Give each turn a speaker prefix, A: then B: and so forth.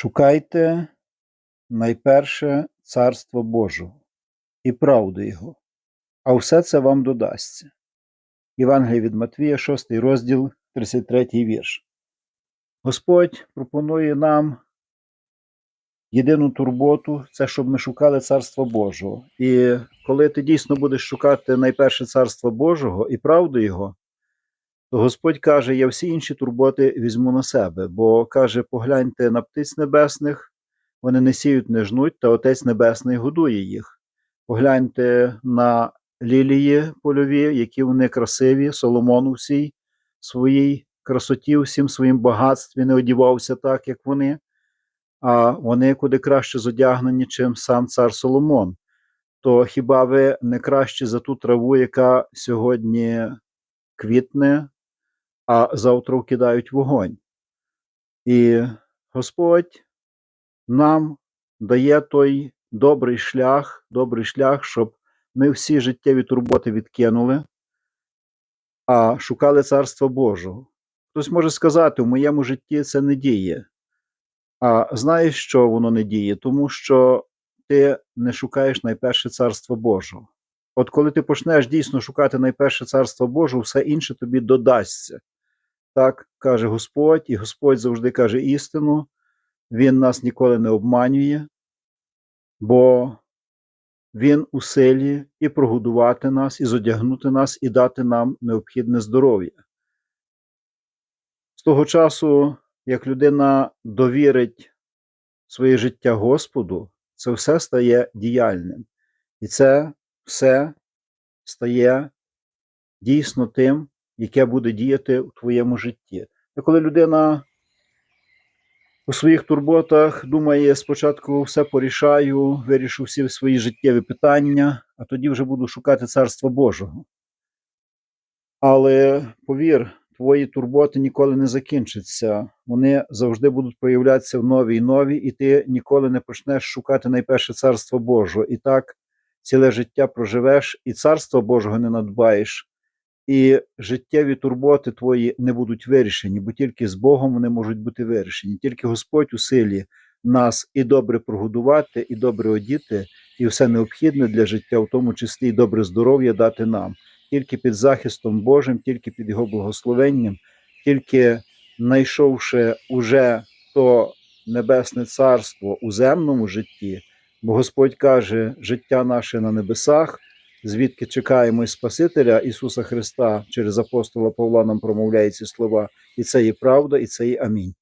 A: Шукайте найперше царство Божого і правду Його, а все це вам додасться. Євангеліє від Матвія, 6 розділ, 33 вірш. Господь пропонує нам єдину турботу це щоб ми шукали царство Божого. І коли ти дійсно будеш шукати найперше царство Божого і правду Його, Господь каже: Я всі інші турботи візьму на себе, бо каже: погляньте на птиць небесних, вони не сіють, не жнуть, та Отець Небесний годує їх. Погляньте на лілії польові, які вони красиві, Соломон у всій своїй красоті, всім своїм багатстві не одівався так, як вони, а вони куди краще зодягнені, чим сам цар Соломон. То хіба ви не краще за ту траву, яка сьогодні квітне, а завтра вкидають вогонь? І Господь нам дає той добрий шлях, добрий шлях, щоб ми всі життєві турботи відкинули, а шукали Царства Божого. Хтось може сказати, у моєму житті це не діє. А знаєш, що воно не діє? Тому що ти не шукаєш найперше Царство Божого. От коли ти почнеш дійсно шукати найперше Царство Божого, все інше тобі додасться. Так каже Господь, і Господь завжди каже істину, Він нас ніколи не обманює, бо Він у силі і прогодувати нас, і зодягнути нас, і дати нам необхідне здоров'я. З того часу, як людина довірить своє життя Господу, це все стає діяльним. І це все стає дійсно тим, яке буде діяти у твоєму житті. І коли людина у своїх турботах думає, спочатку все порішаю, вирішу всі свої життєві питання, а тоді вже буду шукати Царства Божого. Але повір, твої турботи ніколи не закінчаться. Вони завжди будуть проявлятися в нові і нові, і ти ніколи не почнеш шукати найперше Царство Божого. І так ціле життя проживеш, і Царства Божого не надбаєш, і життєві турботи твої не будуть вирішені, бо тільки з Богом вони можуть бути вирішені. Тільки Господь у силі нас і добре прогодувати, і добре одіти, і все необхідне для життя, в тому числі і добре здоров'я дати нам. Тільки під захистом Божим, тільки під Його благословенням, тільки знайшовши уже то небесне царство у земному житті, бо Господь каже, життя наше на небесах, звідки чекаємо Спасителя Ісуса Христа через апостола Павла нам промовляє ці слова, і це є правда, і це є амінь.